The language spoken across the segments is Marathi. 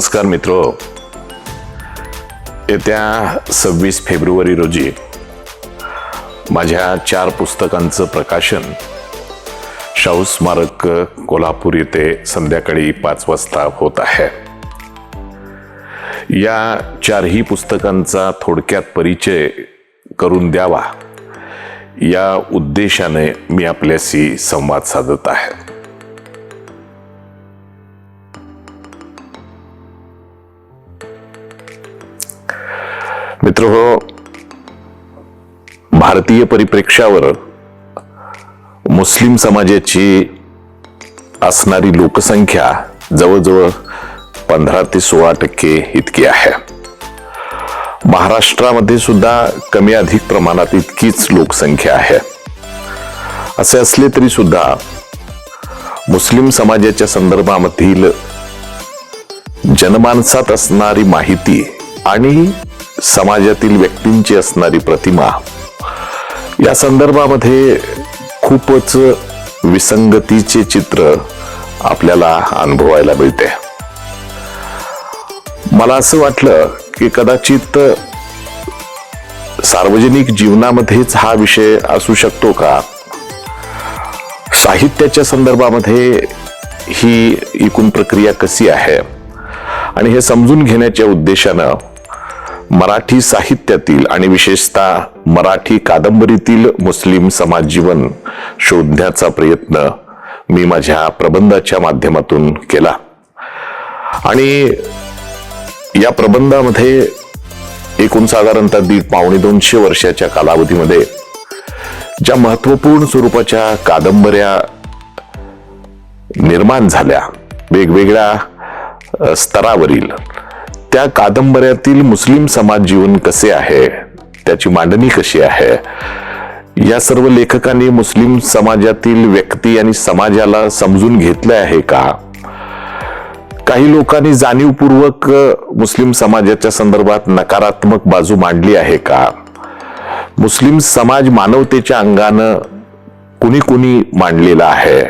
नमस्कार मित्र. येत्या सव्वीस फेब्रुवारी रोजी माझ्या चार पुस्तकांचं प्रकाशन शाहू स्मारक कोल्हापूर येथे संध्याकाळी पाच वाजता होत आहे. या चारही पुस्तकांचा थोडक्यात परिचय करून द्यावा. या उद्देशाने मी आपल्याशी संवाद साधत आहे. मित्र हो भारतीय परिप्रेक्षावर मुस्लिम समाजाची असणारी लोकसंख्या जवळजवळ पंधरा ते सोळा टक्के इतकी आहे. महाराष्ट्रामध्ये सुद्धा कमी अधिक प्रमाणात इतकीच लोकसंख्या आहे. असे असले तरी सुद्धा मुस्लिम समाजाच्या संदर्भामधील जनमानसात असणारी माहिती आणि समाजातील व्यक्तींची असणारी प्रतिमा. या संदर्भामध्ये खूपच विसंगतीचे चित्र आपल्याला अनुभवायला मिळते. मला असं वाटलं की कदाचित सार्वजनिक जीवनामध्येच हा विषय असू शकतो का? साहित्याच्या संदर्भामध्ये ही एकूण प्रक्रिया कशी आहे? आणि हे समजून घेण्याच्या उद्देशानं मराठी साहित्यातील आणि विशेषतः मराठी कादंबरीतील मुस्लिम समाज जीवन शोधण्याचा प्रयत्न मी माझ्या प्रबंधाच्या माध्यमातून केला. आणि या प्रबंधामध्ये एकूण साधारणतः दीड पावणे दोनशे वर्षाच्या कालावधीमध्ये ज्या महत्त्वपूर्ण स्वरूपाच्या कादंबऱ्या निर्माण झाल्या वेगवेगळ्या स्तरावरील त्या कादंबऱ्यातील मुस्लिम समाज जीवन कसे आहे? त्याची मांडणी कशी आहे? या सर्व लेखकांनी मुस्लिम समाजातील व्यक्ती आणि समाजाला समजून घेतलं आहे का? काही लोकांनी जाणीवपूर्वक मुस्लिम समाजाच्या संदर्भात नकारात्मक बाजू मांडली आहे का? मुस्लिम समाज मानवतेच्या अंगानं कुणी कुणी मांडलेला आहे?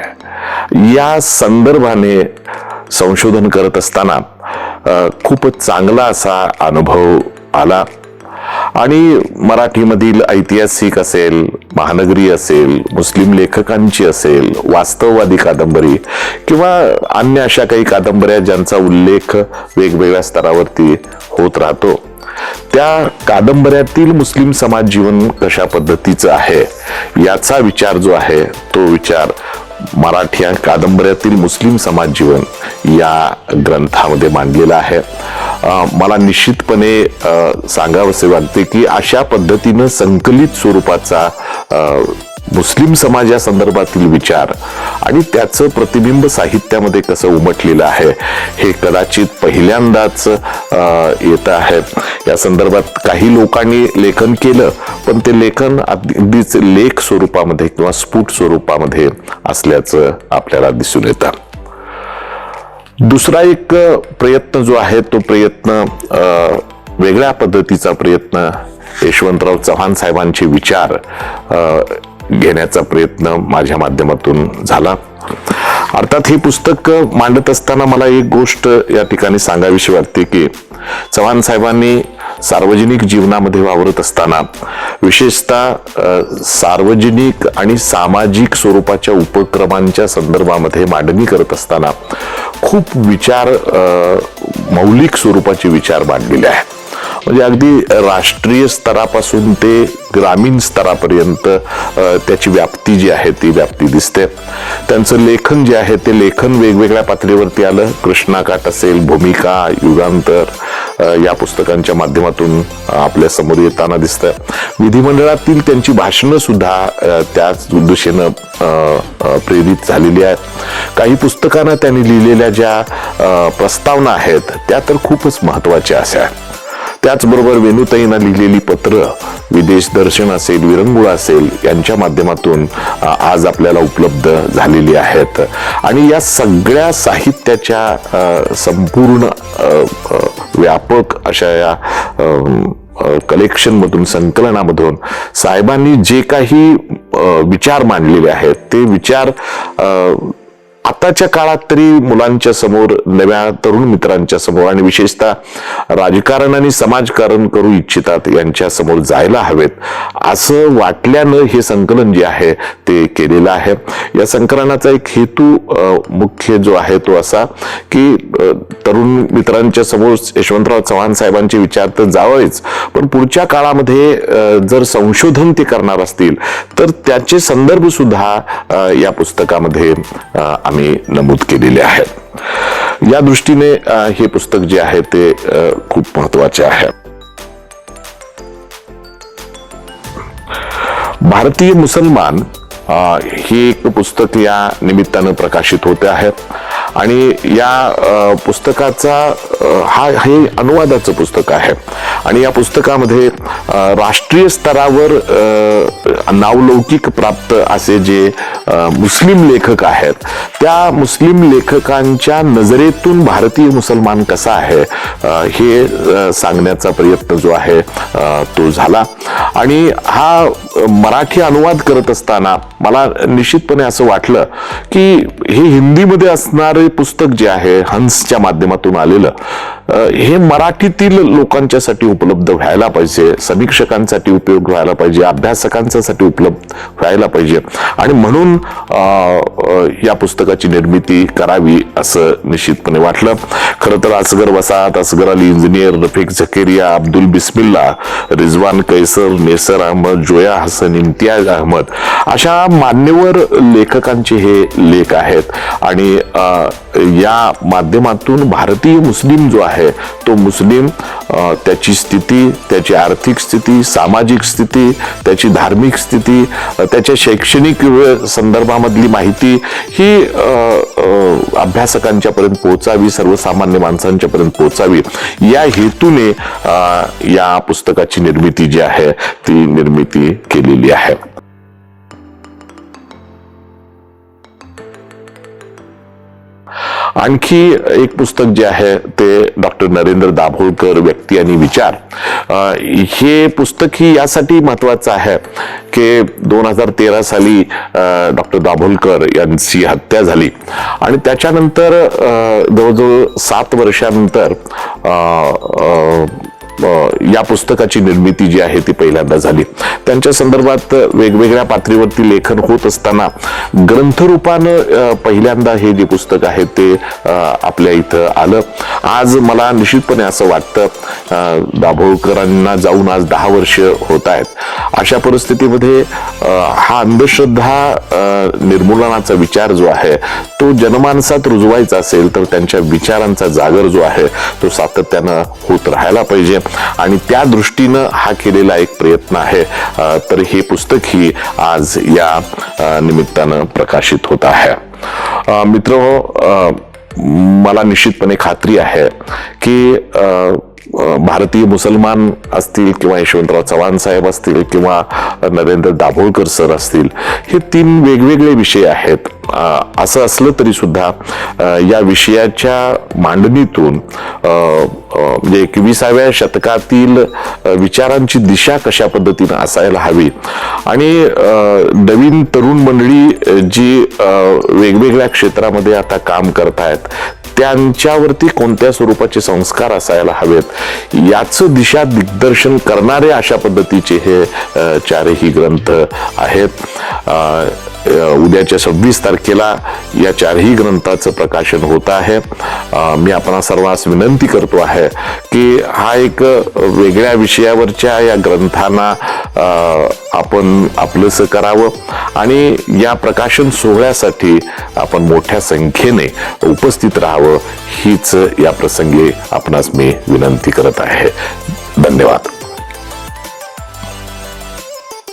या संदर्भाने संशोधन करत असताना खूप खूपच चांगला असा अनुभव आला. आणि मराठीमधील ऐतिहासिक असेल महानगरी असेल मुस्लिम लेखकांची असेल वास्तववादी कादंबरी किंवा अन्य अशा काही कादंबऱ्या ज्यांचा उल्लेख वेगवेगळ्या स्तरावरती होत राहतो. त्या कादंबऱ्यातील मुस्लिम समाज जीवन कशा पद्धतीचं आहे याचा विचार जो आहे तो विचार मराठी या कादंबऱ्यातील मुस्लिम समाज जीवन या ग्रंथामध्ये मांडलेला आहे. अं, मला निश्चितपणे अं, सांगावसे वाटते की अशा पद्धतीनं संकलित स्वरूपाचा अं, मुस्लिम समाजासंदर्भातील विचार आणि त्याचं प्रतिबिंब साहित्यामध्ये कसं उमटलेलं आहे हे कदाचित पहिल्यांदाच येत आहे. या संदर्भात काही लोकांनी लेखन केलं पण ते लेखन अगदीच लेख स्वरूपामध्ये किंवा स्फुट स्वरूपामध्ये असल्याचं आपल्याला दिसून येतं. दुसरा एक प्रयत्न जो आहे तो प्रयत्न वेगळ्या पद्धतीचा प्रयत्न यशवंतराव चव्हाण साहेबांचे विचार घेण्याचा प्रयत्न माझ्या माध्यमातून झाला. अर्थात हे पुस्तक मांडत असताना मला एक गोष्ट या ठिकाणी सांगावीशी वाटते की चव्हाण साहेबांनी सार्वजनिक जीवनामध्ये वावरत असताना विशेषतः सार्वजनिक आणि सामाजिक स्वरूपाच्या उपक्रमांच्या संदर्भामध्ये मांडणी करत असताना खूप विचार मौलिक स्वरूपाचे विचार मांडलेले आहेत. म्हणजे अगदी राष्ट्रीय स्तरापासून ते ग्रामीण स्तरापर्यंत त्याची व्याप्ती जी आहे ती व्याप्ती दिसते. त्यांचं लेखन जे आहे ते लेखन वेगवेगळ्या पातळीवरती आलं. कृष्णाकाठ असेल भूमिका युगांतर या पुस्तकांच्या माध्यमातून आपल्यासमोर येताना दिसतं विधिमंडळातील त्यांची भाषणं सुद्धा त्याच दिशेनं प्रेरित झालेली आहेत. काही पुस्तकांना त्यांनी लिहिलेल्या ज्या प्रस्तावना आहेत त्या तर खूपच महत्त्वाच्या अशा आहेत. त्याचबरोबर वेणुताईंना लिहिलेली पत्र विदेश दर्शन असेल विरंगुळा असेल यांच्या माध्यमातून आज आपल्याला उपलब्ध झालेली आहेत. आणि या सगळ्या साहित्याच्या संपूर्ण व्यापक अशा या कलेक्शनमधून संकलनामधून साहेबांनी जे काही विचार मांडलेले आहेत ते विचार आताच्या काळात तरी मुलांच्या समोर नव्या तरुण मित्रांच्या समोर आणि विशेषतः राजकारण आणि समाजकारण करू इच्छितात यांच्या समोर जायला हवेत. असं वाटल्यानं हे संकलन जे आहे ते केलेलं आहे. या संकलनाचा एक हेतू मुख्य जो आहे तो असा की तरुण मित्रांच्या समोर यशवंतराव चव्हाण साहेबांचे विचार तर जावळेच पण पुढच्या काळामध्ये जर संशोधन ते करणार असतील तर त्याचे संदर्भ सुद्धा या पुस्तकामध्ये आम्ही नमूद केलेले आहेत. या दृष्टीने हे पुस्तक जे आहे ते खूप महत्त्वाचे आहे. भारतीय मुसलमान हे एक पुस्तक या निमित्तानं प्रकाशित होते आहे. आणि या पुस्तकाचा हा हे अनुवादाचं पुस्तक आहे. आणि या पुस्तकामध्ये राष्ट्रीय स्तरावर नावलौकिक प्राप्त असे जे मुस्लिम लेखक आहेत. त्या मुस्लिम लेखकांच्या नजरेतून भारतीय मुसलमान कसा आहे हे सांगण्याचा प्रयत्न जो आहे तो झाला. आणि हा मराठी अनुवाद करत असताना मला निश्चितपणे असं वाटलं की हे हिंदीमध्ये असणारे पुस्तक जे आहे हंसच्या माध्यमातून आलेलं हे मराठीतील लोकांच्यासाठी उपलब्ध व्हायला पाहिजे समीक्षकांसाठी उपयोग व्हायला पाहिजे अभ्यासकांसाठी उपलब्ध व्हायला पाहिजे. आणि म्हणून या पुस्तकाची निर्मिती करावी असं निश्चितपणे वाटलं. खरं तर असगर वसाहत असगर अली इंजिनियर रफिक झकेरिया अब्दुल बिस्मिल्ला रिजवान कैसर नेसर अहमद जोया हसन इम्तियाज अहमद अशा मान्यवर लेखकांचे हे लेख आहेत. आणि या माध्यमातून भारतीय मुस्लिम जो आहे तो मुस्लिम त्याची स्थिती त्याची आर्थिक स्थिती सामाजिक स्थिती त्याची धार्मिक स्थिती त्याच्या शैक्षणिक संदर्भामधली माहिती ही अभ्यासकांच्यापर्यंत अभ्यासकांच्या पर्यंत पोहोचावी सर्वसामान्य माणसांच्या पर्यंत पोहोचावी. या हेतूने या पुस्तकाची निर्मिती जी आहे ती निर्मिती केलेली आहे. आणखी एक पुस्तक जे आहे ते डॉक्टर नरेंद्र दाभोळकर व्यक्ती आणि विचार. हे पुस्तक ही यासाठी महत्वाचं आहे की दोन हजार तेरा साली डॉक्टर दाभोलकर यांची हत्या झाली. आणि त्याच्यानंतर जवळजवळ सात वर्षानंतर या पुस्तकाची निर्मिती जी आहे ती पहिल्यांदा झाली. त्यांच्या संदर्भात वेगवेगळ्या पातळीवरती लेखन होत असताना ग्रंथरूपानं पहिल्यांदा हे जे पुस्तक आहे ते आपल्या इथं आलं. आज मला निश्चितपणे असं वाटतं दाभोळकरांना जाऊन आज दहा वर्ष होत आहेत. अशा परिस्थितीमध्ये हा अंधश्रद्धा निर्मूलनाचा विचार जो आहे तो जनमानसात रुजवायचा असेल तर त्यांच्या विचारांचा जागर जो आहे तो सातत्यानं होत राहायला पाहिजे. आणि त्या दृष्टीनं हा केलेला एक प्रयत्न आहे. तर हे पुस्तक ही आज या निमित्तानं प्रकाशित होत आहे. अ, मित्र मला निश्चितपणे खात्री आहे की अ, भारतीय मुसलमान असतील किंवा यशवंतराव चव्हाण साहेब असतील किंवा नरेंद्र दाभोळकर सर असतील हे तीन वेगवेगळे विषय आहेत. असं असलं तरी सुद्धा या विषयाच्या मांडणीतून म्हणजे एकविसाव्या शतकातील विचारांची दिशा कशा पद्धतीनं असायला हवी? आणि नवीन तरुण मंडळी जी वेगवेगळ्या क्षेत्रामध्ये आता काम करतायत त्यांच्यावरती कोणत्या स्वरूपाचे संस्कार असायला हवेत याचं दिशा दिग्दर्शन करणारे अशा पद्धतीचे हे चारही ग्रंथ आहेत. उद्याच्या सव्वीस तारखेला या चारही ग्रंथाचं प्रकाशन होत आहे. मी आपणा सर्वांस विनंती करतो आहे की हा एक वेगळ्या विषयावरच्या या ग्रंथांना आपण आपलंसं करावं आणि या प्रकाशन सोहळ्यासाठी आपण मोठ्या संख्येने उपस्थित राहावं हीच या प्रसंगी आपणास मी विनंती करत आहे. धन्यवाद.